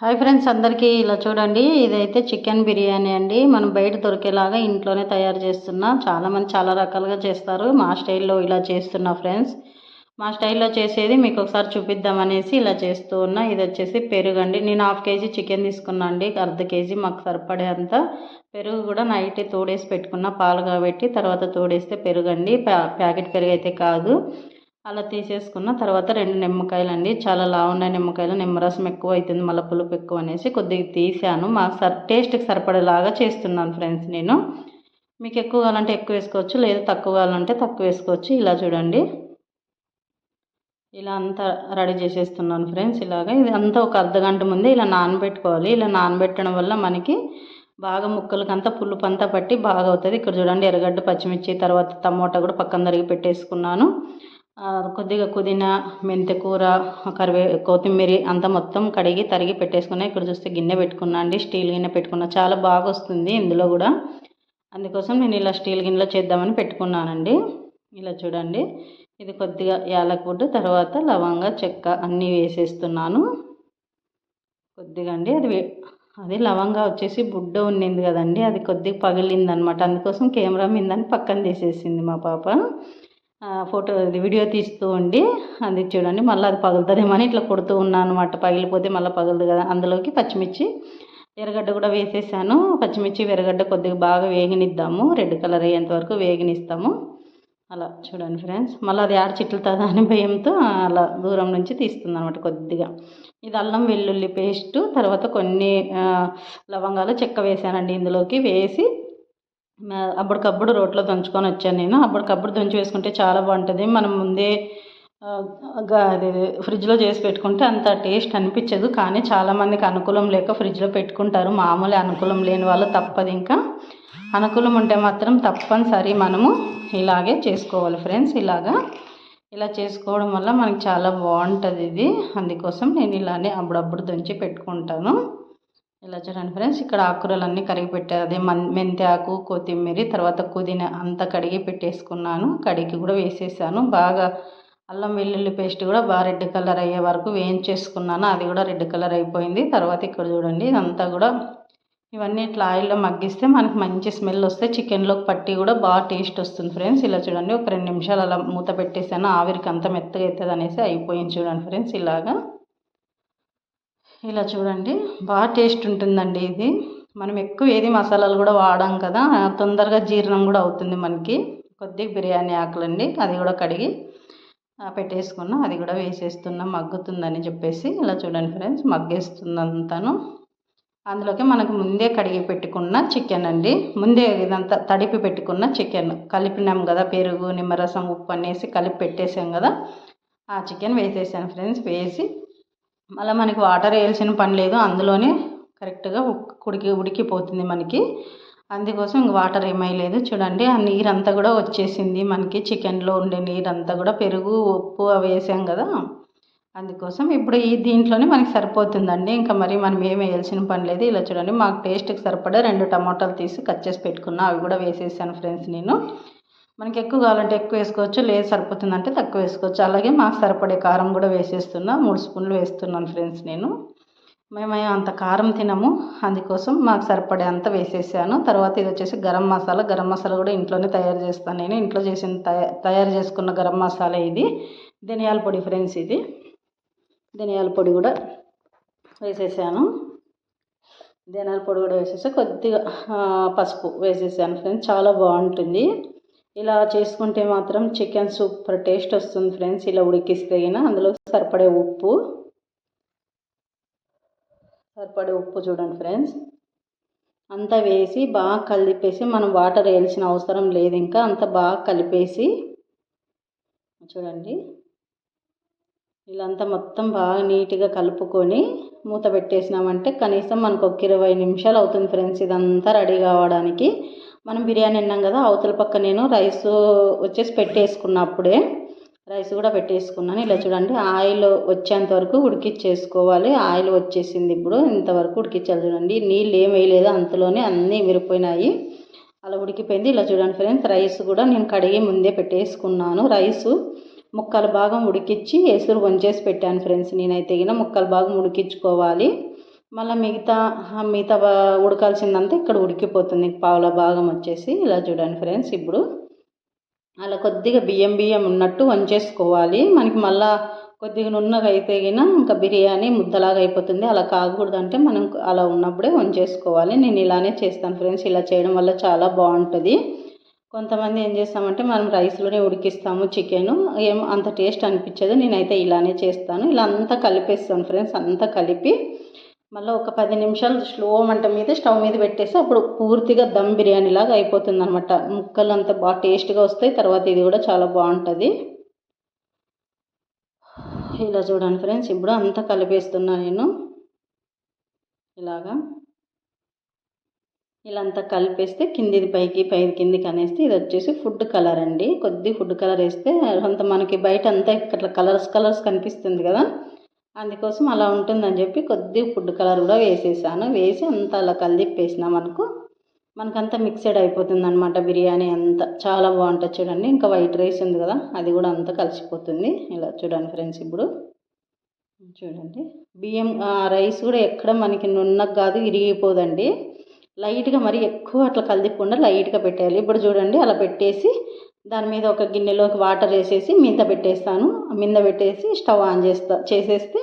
Hi friends అందరికీ ఇలా చూడండి. ఇదైతే చికెన్ బిర్యానీ అండి. మనం బయట దొరికేలాగా ఇంట్లోనే తయారు చేస్తున్నా చాలామంది చాలా రకాలుగా చేస్తారు. మా స్టైల్లో ఇలా చేస్తున్నా ఫ్రెండ్స్. మా స్టైల్లో చేసేది మీకు ఒకసారి చూపిద్దామనేసి ఇలా చేస్తూ ఉన్నా. ఇది వచ్చేసి పెరుగు అండి. నేను హాఫ్ కేజీ చికెన్ తీసుకున్నా అండి. అర్ధ కేజీ మాకు సరిపడే అంత. పెరుగు కూడా నైట్ తోడేసి పెట్టుకున్న పాలు కాబట్టి తర్వాత తోడేస్తే పెరుగు అండి ప్యాకెట్ పెరుగు అయితే కాదు. అలా తీసేసుకున్న తర్వాత రెండు నిమ్మకాయలు అండి చాలా లావున్నాయి నిమ్మకాయలు. నిమ్మరసం ఎక్కువ అవుతుంది మళ్ళీ పులుపు ఎక్కువ అనేసి కొద్దిగా తీసాను. మా సర్ టేస్ట్కి సరిపడేలాగా చేస్తున్నాను ఫ్రెండ్స్ నేను. మీకు ఎక్కువ కావాలంటే ఎక్కువ వేసుకోవచ్చు లేదు తక్కువ కావాలంటే తక్కువ వేసుకోవచ్చు. ఇలా చూడండి. ఇలా అంతా రెడీ చేసేస్తున్నాను ఫ్రెండ్స్ ఇలాగ. ఇది అంతా ఒక అర్ధ గంట ముందే ఇలా నానబెట్టుకోవాలి. ఇలా నానబెట్టడం వల్ల మనకి బాగా ముక్కలకంతా పులుపు అంతా పట్టి బాగా అవుతుంది ఇక్కడ చూడండి ఎర్రగడ్డ పచ్చిమిర్చి తర్వాత టమోటా కూడా పక్కన తరిగి పెట్టేసుకున్నాను. కొద్దిగా పుదీనా మెంతికూర కరివే కొత్తిమీర అంతా మొత్తం కడిగి తరిగి పెట్టేసుకున్నా. ఇక్కడ చూస్తే గిన్నె పెట్టుకున్నా అండి. స్టీల్ గిన్నె పెట్టుకున్నా. చాలా బాగా వస్తుంది ఇందులో కూడా. అందుకోసం నేను ఇలా స్టీల్ గిన్నెలో చేద్దామని పెట్టుకున్నానండి. ఇలా చూడండి. ఇది కొద్దిగా యాలకుడ్ తర్వాత లవంగా చెక్క అన్నీ వేసేస్తున్నాను. కొద్దిగా అండి. అది అది లవంగా వచ్చేసి బుడ్డ ఉండింది కదండి. అది కొద్దిగా పగిలింది అనమాట అందుకోసం కెమెరా మీందని పక్కన తీసేసింది మా పాప. ఫోటో వీడియో తీస్తూ ఉండి అది చూడండి మళ్ళీ అది పగులుతుందేమని ఇట్లా కొడుతూ ఉన్నాను అనమాట పగిలిపోతే మళ్ళీ పగలదు కదా. అందులోకి పచ్చిమిర్చి ఎర్రగడ్డ కూడా వేసేసాను. పచ్చిమిర్చి ఎర్రగడ్డ కొద్దిగా బాగా వేగనిద్దాము. రెడ్ కలర్ అయ్యేంత వరకు వేగనిస్తాము. అలా చూడండి ఫ్రెండ్స్. మళ్ళీ అది ఆడ చిట్లుతుందా అని భయంతో అలా దూరం నుంచి తీస్తుంది అనమాట కొద్దిగా. ఇది అల్లం వెల్లుల్లి పేస్టు తర్వాత కొన్ని లవంగాలు చెక్క వేసానండి ఇందులోకి వేసి అప్పటికప్పుడు రోట్లో దంచుకొని వచ్చాను నేను. అప్పటికప్పుడు దంచి వేసుకుంటే చాలా బాగుంటుంది. మనం ముందే అది ఫ్రిడ్జ్లో చేసి పెట్టుకుంటే అంత టేస్ట్ అనిపించదు. కానీ చాలామందికి అనుకూలం లేక ఫ్రిడ్జ్లో పెట్టుకుంటారు. మామూలు అనుకూలం లేని వాళ్ళు తప్పదు ఇంకా. అనుకూలం ఉంటే మాత్రం తప్పనిసరి మనము ఇలాగే చేసుకోవాలి ఫ్రెండ్స్. ఇలాగా ఇలా చేసుకోవడం వల్ల మనకి చాలా బాగుంటుంది ఇది. అందుకోసం నేను ఇలానే అప్పుడప్పుడు దంచి పెట్టుకుంటాను. ఇలా చూడండి ఫ్రెండ్స్ ఇక్కడ ఆకుకూరలన్నీ కడిగి పెట్టారు. అదే మెంతి ఆకు కొత్తిమీర తర్వాత పుదీనా అంతా కడిగి పెట్టేసుకున్నాను. కడిగి కూడా వేసేసాను. బాగా అల్లం వెల్లుల్లి పేస్ట్ కూడా బాగా రెడ్ కలర్ అయ్యే వరకు వేయించేసుకున్నాను. అది కూడా రెడ్ కలర్ అయిపోయింది. తర్వాత ఇక్కడ చూడండి ఇదంతా కూడా ఇవన్నీ ఇట్లా ఆయిల్లో మగ్గిస్తే మనకి మంచి స్మెల్ వస్తే చికెన్లోకి పట్టి కూడా బాగా టేస్ట్ వస్తుంది ఫ్రెండ్స్. ఇలా చూడండి ఒక రెండు నిమిషాలు అలా మూత పెట్టేసాను. ఆవిరికి అంత మెత్తగా అవుతుంది అనేసి అయిపోయింది చూడండి ఫ్రెండ్స్ ఇలాగా. ఇలా చూడండి. బాగా టేస్ట్ ఉంటుందండి ఇది. మనం ఎక్కువ ఏది మసాలాలు కూడా వాడాం కదా. తొందరగా జీర్ణం కూడా అవుతుంది మనకి. కొద్దిగా బిర్యానీ ఆకులండి. అది కూడా కడిగి పెట్టేసుకున్నా. అది కూడా వేసేస్తున్నా. మగ్గుతుందని చెప్పేసి. ఇలా చూడండి ఫ్రెండ్స్ మగ్గేస్తుంది అంతాను అందులోకి మనకు ముందే కడిగి పెట్టుకున్న చికెన్ అండి. ముందే ఇదంతా తడిపి పెట్టుకున్న చికెన్. కలిపినాం కదా పెరుగు నిమ్మరసం ఉప్పు అనేసి కలిపి పెట్టేసాం కదా. ఆ చికెన్ వేసేసాను ఫ్రెండ్స్. వేసి మళ్ళీ మనకి వాటర్ వేయాల్సిన పని లేదు. అందులోనే కరెక్ట్గా ఉడికి ఉడికిపోతుంది మనకి. అందుకోసం ఇంక వాటర్ ఏమయ్యలేదు చూడండి ఆ నీరంతా కూడా వచ్చేసింది మనకి. చికెన్లో ఉండే నీరంతా కూడా పెరుగు ఉప్పు అవి వేసాం కదా. అందుకోసం ఇప్పుడు ఈ దీంట్లోనే మనకి సరిపోతుందండి. ఇంకా మరి మనం ఏం వేయాల్సిన పని లేదు. ఇలా చూడండి మాకు టేస్ట్కి సరిపడే రెండు టమాటాలు తీసి కట్ చేసి పెట్టుకున్నా. అవి కూడా వేసేసాను ఫ్రెండ్స్ నేను. మనకి ఎక్కువ కావాలంటే ఎక్కువ వేసుకోవచ్చు లేదు సరిపోతుందంటే తక్కువ వేసుకోవచ్చు. అలాగే మాకు సరిపడే కారం కూడా వేసేస్తున్నా మూడు స్పూన్లు వేస్తున్నాను ఫ్రెండ్స్ నేను. మేము అంత కారం తినము అందుకోసం మాకు సరిపడే అంత వేసేసాను. తర్వాత ఇది వచ్చేసి గరం మసాలా గరం మసాలా కూడా ఇంట్లోనే తయారు చేస్తాను నేను. ఇంట్లో చేసిన తయారు చేసుకున్న గరం మసాలా ఇది. ధనియాల పొడి ఫ్రెండ్స్ ఇది. ధనియాల పొడి కూడా వేసేసాను. ధనియాల పొడి కూడా వేసేసి కొద్దిగా పసుపు వేసేసాను ఫ్రెండ్స్. చాలా బాగుంటుంది. ఇలా చేసుకుంటే మాత్రం చికెన్ సూపర్ టేస్ట్ వస్తుంది ఫ్రెండ్స్. ఇలా ఉడికిస్తే అందులో సరిపడే ఉప్పు సరిపడే ఉప్పు చూడండి ఫ్రెండ్స్. అంతా వేసి బాగా కలిపేసి మనం వాటర్ వేయాల్సిన అవసరం లేదు ఇంకా అంత బాగా కలిపేసి చూడండి. ఇలా అంతా మొత్తం బాగా నీట్గా కలుపుకొని మూత పెట్టేసినామంటే కనీసం మనకు ఒక ఇరవై నిమిషాలు అవుతుంది ఫ్రెండ్స్ ఇదంతా రెడీ కావడానికి. మనం బిర్యానీ అన్నాం కదా అవతల పక్క నేను రైస్ వచ్చేసి పెట్టేసుకున్న అప్పుడే రైస్ కూడా పెట్టేసుకున్నాను. ఇలా చూడండి ఆయిల్ వచ్చేంత వరకు ఉడికిచ్చేసుకోవాలి. ఆయిల్ వచ్చేసింది ఇప్పుడు ఇంతవరకు ఉడికించాలి చూడండి. నీళ్ళు ఏం వేయలేదు అంతలోనే అన్నీ విరిపోయినాయి అలా ఉడికిపోయింది. ఇలా చూడండి ఫ్రెండ్స్ రైస్ కూడా నేను కడిగి ముందే పెట్టేసుకున్నాను. రైస్ ముక్కలు భాగం ఉడికిచ్చి ఎసురు వంచేసి పెట్టాను ఫ్రెండ్స్ నేనైతే గిన ముక్కలు భాగం ఉడికించుకోవాలి. మళ్ళీ మిగతా మిగతా బా- ఉడకాల్సిందంతా ఇక్కడ ఉడికిపోతుంది. పావుల భాగం వచ్చేసి ఇలా చూడండి ఫ్రెండ్స్ ఇప్పుడు అలా కొద్దిగా బియ్యం బియ్యం ఉన్నట్టు వంచేసుకోవాలి. మనకి మళ్ళా కొద్దిగా నున్నగా అయితే గిన ఇంకా బిర్యానీ ముద్దలాగా అయిపోతుంది. అలా కాకూడదు అంటే మనం అలా ఉన్నప్పుడే వంచేసుకోవాలి. నేను ఇలానే చేస్తాను ఫ్రెండ్స్ ఇలా చేయడం వల్ల చాలా బాగుంటుంది. కొంతమంది ఏం చేస్తామంటే మనం రైస్లోనే ఉడికిస్తాము చికెన్. ఏం అంత టేస్ట్ అనిపించదు. నేనైతే ఇలానే చేస్తాను. ఇలా అంతా కలిపేస్తాను ఫ్రెండ్స్ అంతా కలిపి మళ్ళీ ఒక పది నిమిషాలు స్లో మంట మీద స్టవ్ మీద పెట్టేసి అప్పుడు పూర్తిగా దమ్ బిర్యానీ లాగా అయిపోతుంది అనమాట ముక్కలు అంతా బాగా టేస్ట్గా వస్తాయి. తర్వాత ఇది కూడా చాలా బాగుంటుంది. ఇలా చూడండి ఫ్రెండ్స్ ఇప్పుడు అంతా కలిపేస్తున్నా నేను. ఇలాగా. ఇలా అంతా కలిపేస్తే కిందిది పైకి పైది కిందికి అనేస్తే ఇది వచ్చేసి ఫుడ్ కలర్ అండి. కొద్ది ఫుడ్ కలర్ వేస్తే అంత మనకి బయట అంతా ఇట్లా కలర్స్ కలర్స్ కనిపిస్తుంది కదా. అందుకోసం అలా ఉంటుందని చెప్పి కొద్ది ఫుడ్ కలర్ కూడా వేసేసాను. వేసి అంతా అలా కలిదిప్పేసినామనుకో అనుకో మనకంతా మిక్సెడ్ అయిపోతుంది అనమాట బిర్యానీ అంతా. చాలా బాగుంటుంది చూడండి. ఇంకా వైట్ రైస్ ఉంది కదా అది కూడా అంతా కలిసిపోతుంది. ఇలా చూడండి ఫ్రెండ్స్ ఇప్పుడు. చూడండి. బియ్యం ఆ రైస్ కూడా ఎక్కడ మనకి నున్నకు కాదు ఇరిగిపోదండి లైట్గా మరి ఎక్కువ అట్లా కలిదిపకుండా లైట్గా పెట్టేయాలి. ఇప్పుడు చూడండి అలా పెట్టేసి దాని మీద ఒక గిన్నెలోకి వాటర్ వేసేసి మింద పెట్టేస్తాను. మింద పెట్టేసి స్టవ్ ఆన్ చేస్తా చేసేస్తే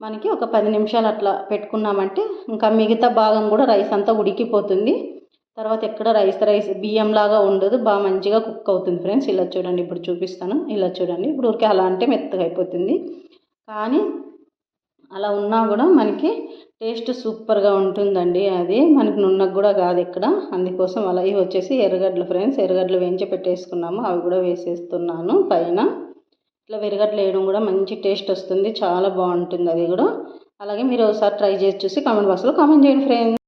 మనకి ఒక పది నిమిషాలు అట్లా పెట్టుకున్నామంటే ఇంకా మిగతా భాగం కూడా రైస్ అంతా ఉడికిపోతుంది. తర్వాత ఎక్కడ రైస్ రైస్ బియ్యం లాగా ఉండదు. బాగా మంచిగా కుక్ అవుతుంది ఫ్రెండ్స్. ఇలా చూడండి ఇప్పుడు చూపిస్తాను. ఇలా చూడండి. ఇప్పుడు ఊరికే అలా అంటే మెత్తగా అయిపోతుంది. కానీ అలా ఉన్నా కూడా మనకి టేస్ట్ సూపర్గా ఉంటుందండి అది. మనకి నున్నకు కూడా కాదు ఇక్కడ. అందుకోసం అలా ఇవి వచ్చేసి ఎర్రగడ్డలు ఫ్రెండ్స్. ఎర్రగడ్డలు వేయించి పెట్టేసుకున్నాము. అవి కూడా వేసేస్తున్నాను పైన. ఇట్లా ఎర్రగడ్డలు వేయడం కూడా మంచి టేస్ట్ వస్తుంది. చాలా బాగుంటుంది అది కూడా. అలాగే మీరు ఒకసారి ట్రై చేసి చూసి కామెంట్ బాక్స్లో కామెంట్ చేయండి ఫ్రెండ్స్.